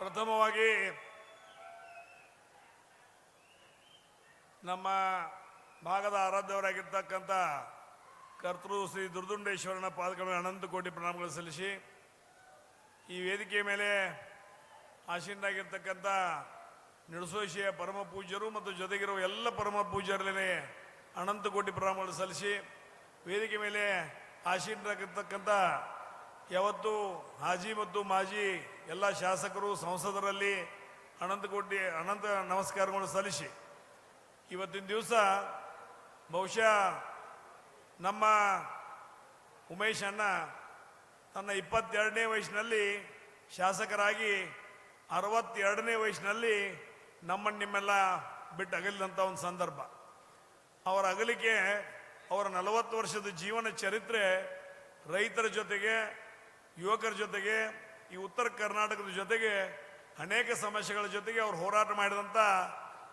ಪ್ರಥಮವಾಗಿ ನಮ್ಮ ಭಾಗದ ಆರಾಧ್ಯವರಾಗಿರ್ತಕ್ಕಂಥ ಕರ್ತೃ ಶ್ರೀ ದುರ್ದುಂಡೇಶ್ವರನ ಪಾದಕಮ ಅನಂತ ಕೋಟಿ ಪ್ರಣಾಮಗಳು ಸಲ್ಲಿಸಿ, ಈ ವೇದಿಕೆಯ ಮೇಲೆ ಆಶೀನಾಗಿರ್ತಕ್ಕಂಥ ನಿಡಸೋಶಿಯ ಪರಮ ಪೂಜ್ಯರು ಮತ್ತು ಜೊತೆಗಿರುವ ಎಲ್ಲ ಪರಮ ಪೂಜ್ಯರಲ್ಲೇ ಅನಂತ ಕೋಟಿ ಪ್ರಣಾಮಗಳು ಸಲ್ಲಿಸಿ, ವೇದಿಕೆ ಮೇಲೆ ಆಸೀನರಾಗಿರ್ತಕ್ಕಂಥ ಯಾವತ್ತು ಹಾಜಿ ಮತ್ತು ಮಾಜಿ ಎಲ್ಲ ಶಾಸಕರು, ಸಂಸದರಲ್ಲಿ ಅನಂತ ಕೋಟಿ, ಅನಂತ ನಮಸ್ಕಾರಗಳು ಸಲ್ಲಿಸಿ. ಇವತ್ತಿನ ದಿವಸ ಬಹುಶಃ ನಮ್ಮ ಉಮೇಶ್ ತನ್ನ ಇಪ್ಪತ್ತೆರಡನೇ ವಯಸ್ಸಿನಲ್ಲಿ ಶಾಸಕರಾಗಿ, ಅರವತ್ತೆರಡನೇ ವಯಸ್ಸಿನಲ್ಲಿ ನಮ್ಮನ್ನು ನಿಮ್ಮೆಲ್ಲ ಬಿಟ್ಟು ಅಗಲಿದಂಥ ಒಂದು ಸಂದರ್ಭ. ಅವರ ಅಗಲಿಕೆ, ಅವರ ನಲವತ್ತು ವರ್ಷದ ಜೀವನ ಚರಿತ್ರೆ ರೈತರ ಜೊತೆಗೆ ಯುವಕರ ಜೊತೆಗೆ, ಈ ಉತ್ತರ ಕರ್ನಾಟಕದ ಜೊತೆಗೆ ಅನೇಕ ಸಮಸ್ಯೆಗಳ ಜೊತೆಗೆ ಅವ್ರು ಹೋರಾಟ ಮಾಡಿದಂಥ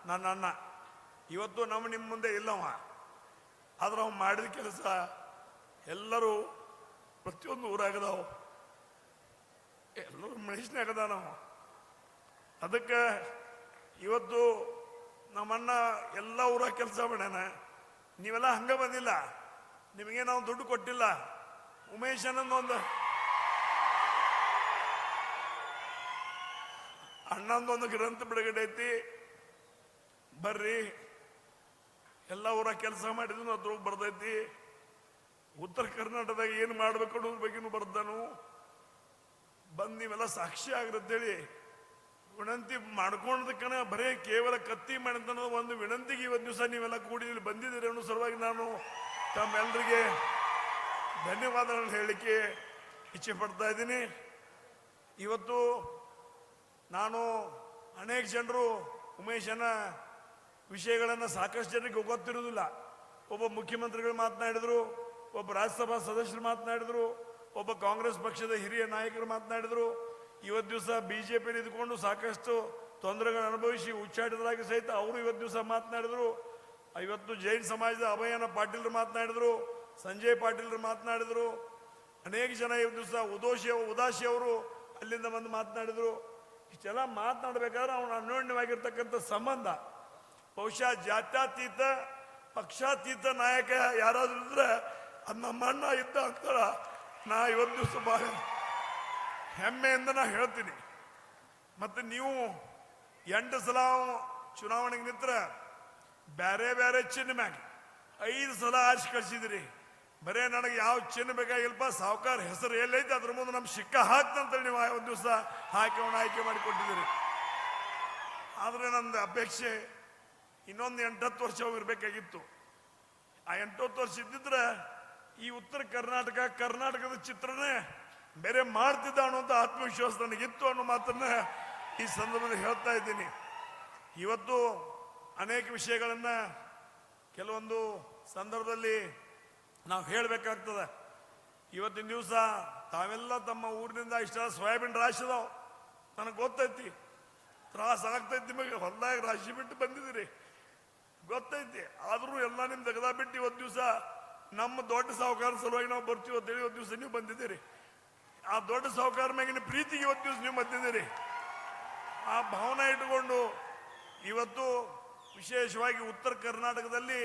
ನನ್ನ ಅಣ್ಣ. ಇವತ್ತು ನಮ್ಮ ನಿಮ್ಮ ಮುಂದೆ ಇಲ್ಲವ. ಆದ್ರೆ ಅವ್ನು ಮಾಡಿದ ಕೆಲಸ ಎಲ್ಲರೂ ಪ್ರತಿಯೊಂದು ಊರಾಗದವು. ಎಲ್ಲರೂ ಮನುಷ್ಯನಾಗದ ನಾವು ಅದಕ್ಕೆ ಇವತ್ತು ನಮ್ಮಣ್ಣ ಎಲ್ಲ ಊರಾಗ ಕೆಲಸ ಮಾಡ್ಯಾನ. ನೀವೆಲ್ಲ ಹಂಗೆ ಬಂದಿಲ್ಲ. ನಿಮಗೆ ನಾವು ದುಡ್ಡು ಕೊಟ್ಟಿಲ್ಲ. ಉಮೇಶ್ ಅನ್ನೊಂದು ಅಣ್ಣಂದೊಂದು ಗ್ರಂಥ ಬಿಡುಗಡೆ ಐತಿ. ಬರ್ರಿ. ಎಲ್ಲ ಊರ ಕೆಲಸ ಮಾಡಿದ್ರು ಅದ್ರ ಬರ್ದೈತಿ. ಉತ್ತರ ಕರ್ನಾಟಕದಾಗ ಏನು ಮಾಡ್ಬೇಕು ಅನ್ನೋದ್ರ ಬಗ್ಗೆನೂ ಬರ್ದಾನು. ಬಂದು ನೀವೆಲ್ಲ ಸಾಕ್ಷಿ ಹೇಳಿ ವಿನಂತಿ ಮಾಡ್ಕೊಂಡದಕ್ಕನ ಬರೇ ಕೇವಲ ಕತ್ತಿ ಮಾಡಿದ ಒಂದು ವಿನಂತಿಗೆ ಇವತ್ತು ದಿವಸ ನೀವೆಲ್ಲ ಕೂಡಿ ಇಲ್ಲಿ ಬಂದಿದ್ದೀರಿ ಅನ್ನೋ ಸಲುವಾಗಿ ನಾನು ತಮ್ಮೆಲ್ಲರಿಗೆ ಧನ್ಯವಾದಗಳನ್ನು ಹೇಳಲಿಕ್ಕೆ ಇಚ್ಛೆ ಪಡ್ತಾ ಇದ್ದೀನಿ. ಇವತ್ತು ನಾನು ಅನೇಕ ಜನರು ಉಮೇಶನ ವಿಷಯಗಳನ್ನು ಸಾಕಷ್ಟು ಜನರಿಗೆ ಗೊತ್ತಿರುವುದಿಲ್ಲ. ಒಬ್ಬ ಮುಖ್ಯಮಂತ್ರಿಗಳು ಮಾತನಾಡಿದರು, ಒಬ್ಬ ರಾಜ್ಯಸಭಾ ಸದಸ್ಯರು ಮಾತನಾಡಿದರು, ಒಬ್ಬ ಕಾಂಗ್ರೆಸ್ ಪಕ್ಷದ ಹಿರಿಯ ನಾಯಕರು ಮಾತನಾಡಿದರು. ಇವತ್ತು ದಿವಸ ಬಿ ಜೆ ಪಿ ಇದ್ಕೊಂಡು ಸಾಕಷ್ಟು ತೊಂದರೆಗಳನ್ನು ಅನುಭವಿಸಿ ಉಚ್ಚಾಟಿತರಾಗಿ ಸಹಿತ ಅವರು ಇವತ್ತು ದಿವಸ ಮಾತನಾಡಿದರು. ಇವತ್ತು ಜೈನ್ ಸಮಾಜದ ಅಭಯನ ಪಾಟೀಲ್ರು ಮಾತನಾಡಿದರು, ಸಂಜಯ್ ಪಾಟೀಲ್ರು ಮಾತನಾಡಿದರು. ಅನೇಕ ಜನ ಇವತ್ತು ದಿವಸ ಉದೋಶಿ ಉದಾಸಿ ಅವರು ಅಲ್ಲಿಂದ ಬಂದು ಮಾತನಾಡಿದ್ರು. ಇಷ್ಟೆಲ್ಲ ಮಾತನಾಡಬೇಕಾದ್ರೆ ಅವನ ಅನ್ಯೋನ್ಯವಾಗಿರ್ತಕ್ಕಂಥ ಸಂಬಂಧ. ಬಹುಶಃ ಜಾತ್ಯತೀತ, ಪಕ್ಷಾತೀತ ನಾಯಕ ಯಾರಾದ್ರೂ ಇದ್ರೆ ಅದು ನಮ್ಮ ಅಣ್ಣ ಇದ್ದ ಅಂತಾರ ನಾ ಇವತ್ತು ದಿವಸ ಭಾಳ ಹೆಮ್ಮೆಯಿಂದ ನಾ ಹೇಳ್ತೀನಿ. ಮತ್ತು ನೀವು ಎಂಟು ಸಲ ಚುನಾವಣೆಗೆ ನಿಂತ್ರ ಬೇರೆ ಬೇರೆ ಚಿಹ್ನೆ ಮ್ಯಾಗ ಐದು ಸಲ ಆರಿಸಿ ಕಳಿಸಿದಿರಿ. ಬರೇ ನನಗೆ ಯಾವ ಚಿನ್ನ ಬೇಕಾಗಿಲ್ಪ ಸಾವುಕಾರ ಹೆಸರು ಎಲ್ಲೈತೆ, ಅದ್ರ ಮುಂದೆ ನಮ್ಮ ಸಿಕ್ಕ ಹಾಕ್ತಂತೇಳಿ ನೀವು ಒಂದು ದಿವಸ ಹಾಕಿ ಅವನ ಆಯ್ಕೆ ಮಾಡಿ ಕೊಟ್ಟಿದ್ದೀರಿ. ಆದರೆ ನಂದು ಅಪೇಕ್ಷೆ ಇನ್ನೊಂದು ಎಂಟತ್ತು ವರ್ಷ ಹೋಗಿರ್ಬೇಕಾಗಿತ್ತು ಆ ಎಂಟತ್ತು ವರ್ಷ ಇದ್ದಿದ್ರೆ ಈ ಉತ್ತರ ಕರ್ನಾಟಕ, ಕರ್ನಾಟಕದ ಚಿತ್ರನೇ ಬೇರೆ ಮಾಡ್ತಿದ್ದ ಅನ್ನುವಂಥ ಆತ್ಮವಿಶ್ವಾಸ ನನಗಿತ್ತು ಅನ್ನೋ ಮಾತನ್ನ ಈ ಸಂದರ್ಭದಲ್ಲಿ ಹೇಳ್ತಾ ಇದ್ದೀನಿ. ಇವತ್ತು ಅನೇಕ ವಿಷಯಗಳನ್ನ ಕೆಲವೊಂದು ಸಂದರ್ಭದಲ್ಲಿ ನಾವು ಹೇಳಬೇಕಾಗ್ತದೆ. ಇವತ್ತಿನ ದಿವಸ ತಾವೆಲ್ಲ ತಮ್ಮ ಊರಿನಿಂದ ಇಷ್ಟ ಸೋಯಾಬೀನ್ ರಾಶಿ ಅದಾವ ನನಗೆ ಗೊತ್ತೈತಿ. ತ್ರಾಸ ಆಗ್ತೈತಿ ನಿಮಗೆ. ಹೊಲದಾಗ ರಾಶಿ ಬಿಟ್ಟು ಬಂದಿದ್ದೀರಿ. ಗೊತ್ತೈತಿ. ಆದರೂ ಎಲ್ಲ ನಿಮ್ಮ ತೆಗೆದ ಬಿಟ್ಟು ಇವತ್ತು ದಿವಸ ನಮ್ಮ ದೊಡ್ಡ ಸಾಹುಕಾರ ಸಲುವಾಗಿ ನಾವು ಬರ್ತೀವಿ ಅಂತೇಳಿ ಇವತ್ತು ದಿವಸ ನೀವು ಬಂದಿದ್ದೀರಿ. ಆ ದೊಡ್ಡ ಸಾಹುಕಾರ ಮ್ಯಾಗಿನ ಪ್ರೀತಿಗೆ ಇವತ್ತು ದಿವಸ ನೀವು ಬಂದಿದ್ದೀರಿ. ಆ ಭಾವನೆ ಇಟ್ಟುಕೊಂಡು ಇವತ್ತು ವಿಶೇಷವಾಗಿ ಉತ್ತರ ಕರ್ನಾಟಕದಲ್ಲಿ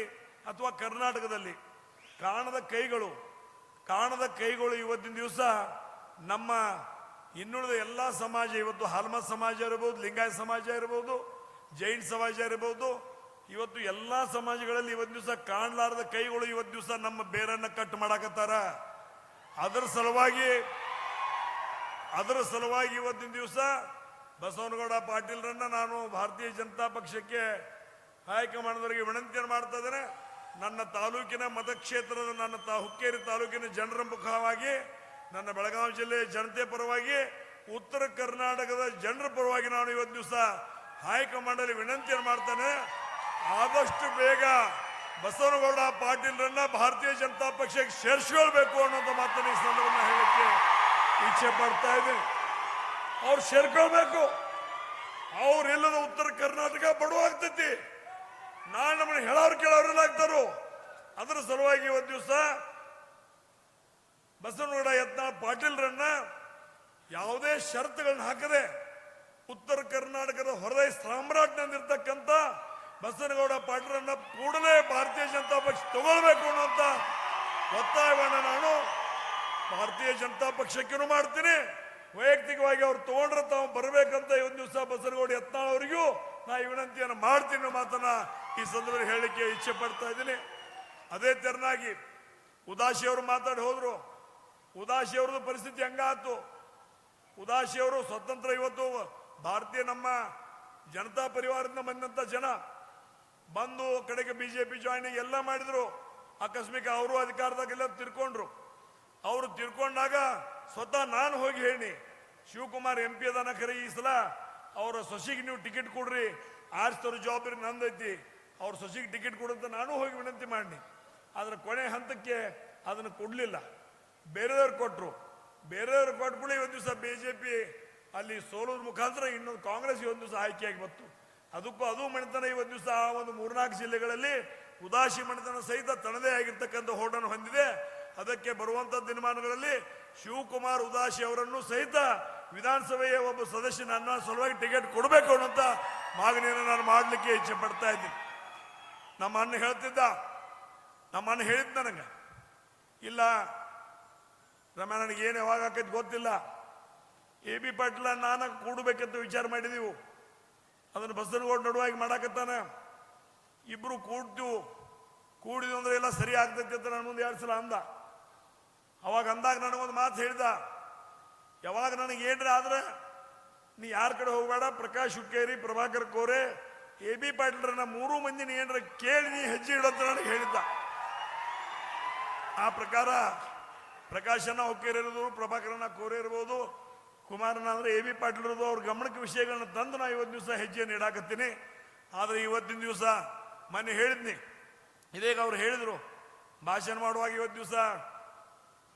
ಅಥವಾ ಕರ್ನಾಟಕದಲ್ಲಿ ಕಾಣದ ಕೈಗಳು ಕಾಣದ ಕೈಗಳು ಇವತ್ತಿನ ದಿವಸ ನಮ್ಮ ಇನ್ನುಳಿದ ಎಲ್ಲ ಸಮಾಜ, ಇವತ್ತು ಹಾಲ್ಮ ಸಮಾಜ ಇರಬಹುದು ಲಿಂಗಾಯತ ಸಮಾಜ ಇರಬಹುದು ಜೈನ್ ಸಮಾಜ ಇರಬಹುದು ಇವತ್ತು ಎಲ್ಲ ಸಮಾಜಗಳಲ್ಲಿ ಇವತ್ತು ದಿವಸ ಕಾಣಲಾರದ ಕೈಗಳು ಇವತ್ತು ದಿವಸ ನಮ್ಮ ಬೇರನ್ನ ಕಟ್ ಮಾಡಾಕತ್ತಾರ. ಅದರ ಸಲುವಾಗಿ ಅದರ ಸಲುವಾಗಿ ಇವತ್ತಿನ ದಿವಸ ಬಸವನಗೌಡ ಪಾಟೀಲ್ರನ್ನ ನಾನು ಭಾರತೀಯ ಜನತಾ ಪಕ್ಷಕ್ಕೆ ಹೈಕಮಾಂಡ್ದವರಿಗೆ ವಿನಂತಿಯನ್ನು ಮಾಡ್ತಾ ಇದ್ದೇನೆ. ನನ್ನ ತಾಲೂಕಿನ ಮತಕ್ಷೇತ್ರದ ನನ್ನ ತಾ ಹುಕ್ಕೇರಿ ತಾಲೂಕಿನ ಜನರ ಮುಖವಾಗಿ, ನನ್ನ ಬೆಳಗಾವಿ ಜಿಲ್ಲೆಯ ಜನತೆ ಪರವಾಗಿ, ಉತ್ತರ ಕರ್ನಾಟಕದ ಜನರ ಪರವಾಗಿ ನಾನು ಇವತ್ತು ದಿವಸ ಹೈಕಮಾಂಡಲ್ಲಿ ವಿನಂತಿಯನ್ನು ಮಾಡ್ತಾನೆ. ಆದಷ್ಟು ಬೇಗ ಬಸವನಗೌಡ ಪಾಟೀಲ್ರನ್ನ ಭಾರತೀಯ ಜನತಾ ಪಕ್ಷಕ್ಕೆ ಸೇರಿಸ್ಕೊಳ್ಬೇಕು ಅನ್ನೋಂಥ ಮಾತನ್ನ ಈ ಸಂದರ್ಭದಲ್ಲಿ ಹೇಳಕ್ಕೆ ಇಚ್ಛೆ ಪಡ್ತಾ ಇದ್ದೀನಿ. ಅವ್ರು ಸೇರ್ಕೊಳ್ಬೇಕು. ಅವ್ರಿಲ್ಲದ ಉತ್ತರ ಕರ್ನಾಟಕ ಬಡವಾಗ್ತೈತಿ. ನಾಳೆ ನಮ್ಮನ್ನು ಹೇಳೋರು ಕೇಳೋರೆಲ್ಲ ಆಗ್ತಾರೋ. ಅದರ ಸಲುವಾಗಿ ಒಂದು ದಿವಸ ಬಸವನಗೌಡ ಯತ್ನಾಳ್ ಪಾಟೀಲ್ರನ್ನ ಯಾವುದೇ ಷರತ್ತುಗಳನ್ನ ಹಾಕದೆ ಉತ್ತರ ಕರ್ನಾಟಕದ ಹೊರದೇ ಸಾಮ್ರಾಜ್ಞಂದಿರ್ತಕ್ಕಂಥ ಬಸವನಗೌಡ ಪಾಟೀಲರನ್ನ ಕೂಡಲೇ ಭಾರತೀಯ ಜನತಾ ಪಕ್ಷ ತಗೊಳ್ಬೇಕು ಅನ್ನುವಂತ ಒತ್ತಾಯವನ್ನ ನಾನು ಭಾರತೀಯ ಜನತಾ ಪಕ್ಷಕ್ಕೂ ಮಾಡ್ತೀನಿ. ವೈಯಕ್ತಿಕವಾಗಿ ಅವ್ರು ತಗೊಂಡ್ರೆ ತಾವು ಬರಬೇಕಂತ ಒಂದು ದಿವಸ ಬಸನಗೌಡ ಯತ್ನಾಳ್ ಅವರಿಗೂ ನಾ ಈ ವಿನಂತಿಯನ್ನು ಮಾಡ್ತೀನಿ ಮಾತನ್ನ ಈ ಸಂದರ್ಭದಲ್ಲಿ ಹೇಳಲಿಕ್ಕೆ ಇಚ್ಛೆ ಪಡ್ತಾ ಇದ್ದೀನಿ. ಅದೇ ತೆರನಾಗಿ ಉದಾಸಿ ಅವರು ಮಾತಾಡಿ ಹೋದ್ರು. ಉದಾಸಿ ಅವ್ರದ್ದು ಪರಿಸ್ಥಿತಿ ಹಂಗಾತು ಉದಾಸಿ ಅವರು ಸ್ವತಂತ್ರ ಇವತ್ತು ಭಾರತೀಯ ನಮ್ಮ ಜನತಾ ಪರಿವಾರದಿಂದ ಬಂದಂತ ಜನ. ಬಂದು ಕಡೆಗೆ ಬಿಜೆಪಿ ಜಾಯ್ನಿಂಗ್ ಎಲ್ಲ ಮಾಡಿದ್ರು. ಆಕಸ್ಮಿಕ ಅವರು ಅಧಿಕಾರದಾಗೆಲ್ಲ ತಿರ್ಕೊಂಡ್ರು. ಅವರು ತಿರ್ಕೊಂಡಾಗ ಸ್ವತಃ ನಾನು ಹೋಗಿ ಹೇಳಿ ಶಿವಕುಮಾರ್ ಎಂ ಪಿ ಅದಾನ ಖರೆ ಈ ಸಲ. ಅವರ ಸೊಸಿಗೆ ನೀವು ಟಿಕೆಟ್ ಕೊಡ್ರಿ. ಆರಿಸ್ತವ್ರ ಜವಾಬ್ದಾರಿ ನಂದೈತಿ ಅವ್ರ ಸೊಸಿಗೆ ಟಿಕೆಟ್ ಕೊಡಂತ ನಾನು ಹೋಗಿ ವಿನಂತಿ ಮಾಡಿ ಆದ್ರೆ ಕೊನೆ ಹಂತಕ್ಕೆ ಅದನ್ನು ಕೊಡ್ಲಿಲ್ಲ. ಬೇರೆಯವ್ರು ಕೊಟ್ಟರು ಬೇರೆಯವ್ರು ಕೊಟ್ಬಿಡಿ ಒಂದು ದಿವಸ ಬಿಜೆಪಿ ಅಲ್ಲಿ ಸೋಲೋದ್ ಮುಖಾಂತರ ಇನ್ನೊಂದು ಕಾಂಗ್ರೆಸ್ ಒಂದು ದಿವಸ ಆಯ್ಕೆಯಾಗಿ ಬಂತು. ಅದಕ್ಕೂ ಅದು ಮಣಿತನ ಇವತ್ತು ದಿವಸ ಆ ಒಂದು ಮೂರ್ನಾಲ್ಕು ಜಿಲ್ಲೆಗಳಲ್ಲಿ ಉದಾಸಿ ಮಣಿತನ ಸಹಿತ ತನ್ನದೇ ಆಗಿರ್ತಕ್ಕಂಥ ಹೋಟನ್ನು ಹೊಂದಿದೆ. ಅದಕ್ಕೆ ಬರುವಂತ ದಿನಮಾನಗಳಲ್ಲಿ ಶಿವಕುಮಾರ್ ಉದಾಸಿ ಅವರನ್ನು ಸಹಿತ ವಿಧಾನಸಭೆಯ ಒಬ್ಬ ಸದಸ್ಯನ ಸಲುವಾಗಿ ಟಿಕೆಟ್ ಕೊಡಬೇಕು ಅನ್ನೋಂಥ ಮಾಗಣಿಯನ್ನು ನಾನು ಮಾಡಲಿಕ್ಕೆ ಇಚ್ಛೆ ಪಡ್ತಾ ಇದ್ದೀನಿ. ನಮ್ಮ ಅಣ್ಣ ಹೇಳ್ತಿದ್ದ ನಮ್ಮ ಅಣ್ಣ ಹೇಳಿದ್ ನನಗೆ. ಇಲ್ಲ ರಮ್ಯ ನನಗೆ ಏನು ಯಾವಾಗ ಆಕೈತಿ ಗೊತ್ತಿಲ್ಲ. ಎ ಬಿ ಪಾಟೀಲ ನಾನು ಕೂಡಬೇಕಂತ ವಿಚಾರ ಮಾಡಿದೀವು. ಅದನ್ನು ಬಸನಗೌಡ ನಡುವಾಗಿ ಮಾಡಾಕತ್ತಾನೆ. ಇಬ್ಬರು ಕೂಡ್ತೀವು. ಕೂಡಿದ್ವು ಅಂದ್ರೆ ಎಲ್ಲ ಸರಿ ಆಗ್ತೈತಿ ಅಂತ ನಾನು ಮುಂದೆ ಎರಡು ಸಲ ಅಂದ. ಅವಾಗ ಅಂದಾಗ ನನಗೊಂದು ಮಾತು ಹೇಳಿದ. ಯಾವಾಗ ನನಗೆ ಏನ್ರ ಆದ್ರೆ ನೀ ಯಾರ ಕಡೆ ಹೋಗಬೇಡ, ಪ್ರಕಾಶ್ ಹುಕ್ಕೇರಿ, ಪ್ರಭಾಕರ್ ಕೋರೆ, ಎ ಬಿ ಪಾಟೀಲ್ರನ್ನ ಮೂರು ಮಂದಿ ನೀ ಏನ್ರ ಕೇಳಿ ನೀ ಹೆಜ್ಜೆ ಇಡಂತ ನನಗೆ ಹೇಳಿದ್ದ. ಆ ಪ್ರಕಾರ ಪ್ರಕಾಶನ ಪ್ರಭಾಕರ್ನ ಪ್ರಭಾಕರನ ಕೋರೆ ಇರ್ಬೋದು ಕುಮಾರನ ಅಂದ್ರೆ ಎ ಬಿ ಪಾಟೀಲ್ ಇರೋದು ಅವ್ರ ಗಮನಕ್ಕೆ ವಿಷಯಗಳನ್ನ ತಂದು ನಾ ಇವತ್ತು ದಿವಸ ಹೆಜ್ಜೆಯನ್ನು ಇಡಾಕತ್ತೀನಿ. ಆದ್ರೆ ಇವತ್ತಿನ ದಿವಸ ಮೊನ್ನೆ ಹೇಳಿದ್ನಿ. ಇದೇಗ ಅವ್ರು ಹೇಳಿದ್ರು. ಭಾಷಣ ಮಾಡುವಾಗ ಇವತ್ತು ದಿವಸ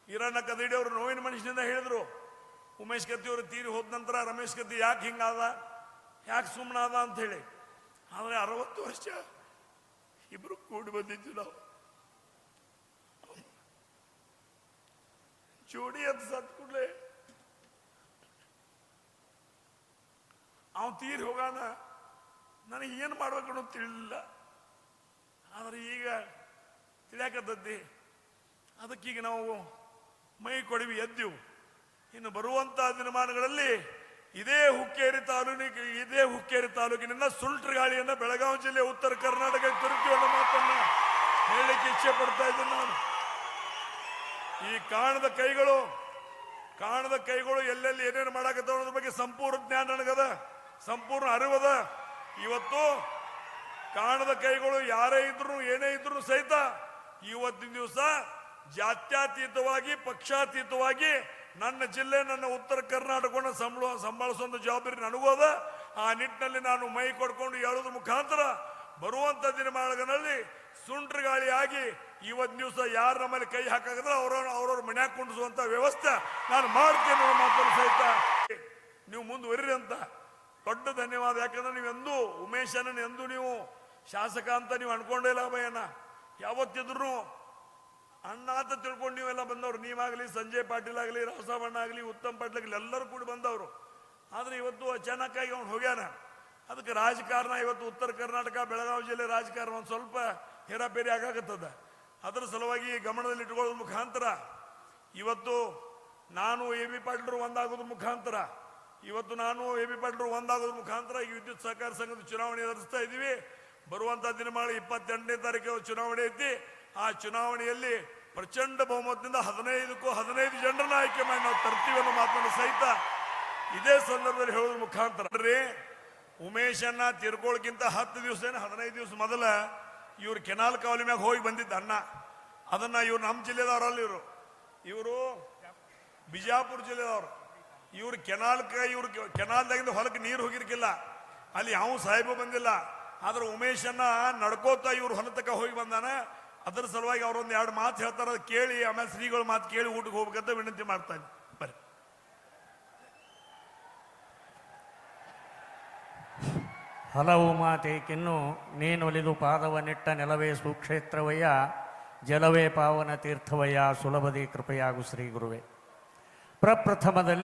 ಇರಣ್ಣ ಕದಡಿ ಅವರು ನೋವಿನ ಮನುಷ್ಯನಿಂದ ಹೇಳಿದ್ರು. ಉಮೇಶ್ ಅವರು ತೀರಿ ಹೋದ ನಂತರ ರಮೇಶ್ ಕತ್ತಿ ಯಾಕೆ ಹಿಂಗಾದ? ಯಾಕೆ ಸುಮ್ಮನಾದ ಅಂತ ಹೇಳಿ. ಆದರೆ ಅರವತ್ತು ವರ್ಷ ಇಬ್ರು ಕೂಡಿ ಬಂದಿದ್ದು ನಾವು. ಜೋಡಿ ಅಂತ ಸತ್ ಕೂಡ್ಲೆ. ಅವ ತೀರಿ ಹೋಗಾನ? ನನಗೆ ಏನು ಮಾಡ್ಬೇಕು ಅನ್ನೋದು ತಿಳಿಲಿಲ್ಲ. ಆದ್ರೆ ಈಗ ತಿಳಿಯಾಕತ್ತದ್ದಿ ಅದಕ್ಕೀಗ ನಾವು ಮೈ ಕೊಡವಿ ಎದ್ದೆವು. ಇನ್ನು ಬರುವಂತಹ ದಿನಮಾನಗಳಲ್ಲಿ ಇದೇ ಹುಕ್ಕೇರಿ ತಾಲೂಕಿಗೆ, ಇದೇ ಹುಕ್ಕೇರಿ ತಾಲೂಕಿನಿಂದ ಸುಲ್ಟ್ರ ಗಾಳಿಯನ್ನ ಬೆಳಗಾವಿ ಜಿಲ್ಲೆ ಉತ್ತರ ಕರ್ನಾಟಕ ಅನ್ನೋ ಮಾತನ್ನ ಹೇಳಲಿಕ್ಕೆ ಇಚ್ಛೆ ಪಡ್ತಾ ಇದ್ದೇನೆ ನಾನು. ಈ ಕಾಣದ ಕೈಗಳು ಕಾಣದ ಕೈಗಳು ಎಲ್ಲೆಲ್ಲಿ ಏನೇನು ಮಾಡಾಕತ್ತಾವ ಅನ್ನೋದ್ರ ಬಗ್ಗೆ ಸಂಪೂರ್ಣ ಜ್ಞಾನ ನನಗದ, ಸಂಪೂರ್ಣ ಅರಿವದ. ಇವತ್ತು ಕಾಣದ ಕೈಗಳು ಯಾರೇ ಇದ್ರು, ಏನೇ ಇದ್ರು ಸಹಿತ ಇವತ್ತಿನ ದಿವಸ ಜಾತ್ಯತೀತವಾಗಿ, ಪಕ್ಷಾತೀತವಾಗಿ ನನ್ನ ಜಿಲ್ಲೆ, ನನ್ನ ಉತ್ತರ ಕರ್ನಾಟಕವನ್ನು ಸಂಬಳ ಸಂಬಳಿಸುವಂತ ಜವಾಬ್ದಾರಿ ನನಗೂ ಅದ. ಆ ನಿಟ್ಟಿನಲ್ಲಿ ನಾನು ಮೈ ಕೊಡ್ಕೊಂಡು ಹೇಳೋದ್ರ ಮುಖಾಂತರ ಬರುವಂತ ದಿನಮಾನಗಳಲ್ಲಿ ಸುಂಟ್ರ ಗಾಳಿ ಆಗಿ ಇವತ್ತು ದಿವಸ ಯಾರು ನಮ್ಮಲ್ಲಿ ಕೈ ಹಾಕಾಗಿದ್ರೆ ಅವ್ರ ಅವ್ರವ್ರ ಮನ್ಯಾಗ ಕುಂಡಿಸುವಂತ ವ್ಯವಸ್ಥೆ ನಾನು ಮಾಡ್ತೇನೆ ಅನ್ನೋ ಮಾತನ್ನು ಸಹಿತ ನೀವು ಮುಂದುವರಿರಿ ಅಂತ. ದೊಡ್ಡ ಧನ್ಯವಾದ. ಯಾಕಂದ್ರೆ ನೀವೆಂದೂ ಉಮೇಶನ ಎಂದು ನೀವು ಶಾಸಕ ಅಂತ ನೀವು ಅನ್ಕೊಂಡೇ ಯಾವತ್ತಿದ್ರೂ ಯಾವತ್ತಿದ್ರು ಅಣ್ಣ ಅಂತ ತಿಳ್ಕೊಂಡು ನೀವೆಲ್ಲ ಬಂದವರು. ನೀವಾಗಲಿ ಸಂಜಯ್ ಪಾಟೀಲ್ ಆಗಲಿ ರಾಸವಣ್ಣ ಆಗಲಿ ಉತ್ತಮ್ ಪಾಟೀಲ್ ಆಗಲಿ ಎಲ್ಲರೂ ಕೂಡ ಬಂದವರು. ಆದರೆ ಇವತ್ತು ಅಚಾನಕ್ಕಾಗಿ ಅವ್ನು ಹೋಗ್ಯಾನ. ಅದಕ್ಕೆ ರಾಜಕಾರಣ ಇವತ್ತು ಉತ್ತರ ಕರ್ನಾಟಕ, ಬೆಳಗಾವಿ ಜಿಲ್ಲೆ ರಾಜಕಾರಣ ಒಂದು ಸ್ವಲ್ಪ ಹೇರಾಪೇರಿ ಆಗಾಕತ್ತದ. ಅದರ ಸಲುವಾಗಿ ಗಮನದಲ್ಲಿ ಇಟ್ಕೊಳ್ಳೋದ್ರ ಮುಖಾಂತರ, ಇವತ್ತು ನಾನು ಎ ಬಿ ಪಾಟೀಲರು ಒಂದಾಗೋದು ಮುಖಾಂತರ, ಇವತ್ತು ನಾನು ಎ ಬಿ ಪಾಟೀಲರು ಒಂದಾಗೋದು ಮುಖಾಂತರ ಈ ವಿದ್ಯುತ್ ಸಹಕಾರ ಸಂಘದ ಚುನಾವಣೆ ಎದುರಿಸ್ತಾ ಇದ್ದೀವಿ ಬರುವಂತ ದಿನಮಾಳ ಇಪ್ಪತ್ತೆಂಟನೇ ತಾರೀಕು ಚುನಾವಣೆ ಐತಿ. ಆ ಚುನಾವಣೆಯಲ್ಲಿ ಪ್ರಚಂಡ ಬಹುಮತದಿಂದ ಹದಿನೈದಕ್ಕೂ ಹದಿನೈದು ಜನರನ್ನ ಆಯ್ಕೆ ಮಾಡಿ ನಾವು ತರ್ತೀವಿ ಅನ್ನೋ ಮಾತನ್ನು ಸಹಿತ ಇದೇ ಸಂದರ್ಭದಲ್ಲಿ ಹೇಳೋದ್ರ ಮುಖಾಂತರ. ರೀ ಉಮೇಶನ್ನ ತಿರ್ಕೊಳ್ಕಿಂತ ಹತ್ತು ದಿವಸ ಏನು ಹದಿನೈದು ದಿವಸ ಮೊದಲ ಇವ್ರು ಕೆನಾಲ್ ಕಾವಲಿ ಮ್ಯಾಗ ಹೋಗಿ ಬಂದಿದ್ದ ಅಣ್ಣ. ಅದನ್ನ ಇವ್ರು ನಮ್ಮ ಜಿಲ್ಲೆದವರಲ್ಲ ಇವರು. ಇವರು ಬಿಜಾಪುರ ಜಿಲ್ಲೆದವರು. ಇವ್ರು ಕೆನಾಲ್ಕ ಇವ್ರು ಕೆನಾಲ್ದಾಗಿಂದ ಹೊಲಕ್ಕೆ ನೀರು ಹೋಗಿರ್ಕಿಲ್ಲ. ಅಲ್ಲಿ ಯಾವ ಸಾಹೇಬ ಬಂದಿಲ್ಲ. ಆದ್ರೆ ಉಮೇಶನ್ನ ನಡ್ಕೋತಾ ಇವ್ರು ಹೊಲತಕ್ಕ ಹೋಗಿ ಬಂದಾನ. ಅದರ ಸಲುವಾಗಿ ಅವರೊಂದು ಎರಡು ಮಾತು ಹೇಳ್ತಾರ ಕೇಳಿ, ಆಮೇಲೆ ಶ್ರೀಗಳ ಮಾತು ಕೇಳಿ ಊಟಕ್ಕೆ ಹೋಗ್ಬೇಕಂತ ವಿನಂತಿ ಮಾಡ್ತಾನೆ ಬರ್ರಿ. ಹಲವು ಮಾತೇಕಿನ್ನು ನೀನೊಲಿದು ಪಾದವನಿಟ್ಟ ನೆಲವೇ ಸುಕ್ಷೇತ್ರವಯ್ಯ, ಜಲವೇ ಪಾವನ ತೀರ್ಥವಯ್ಯ, ಸುಲಭದಿ ಕೃಪೆಯಾಗು ಶ್ರೀ ಗುರುವೆ. ಪ್ರಪ್ರಥಮದಲ್ಲಿ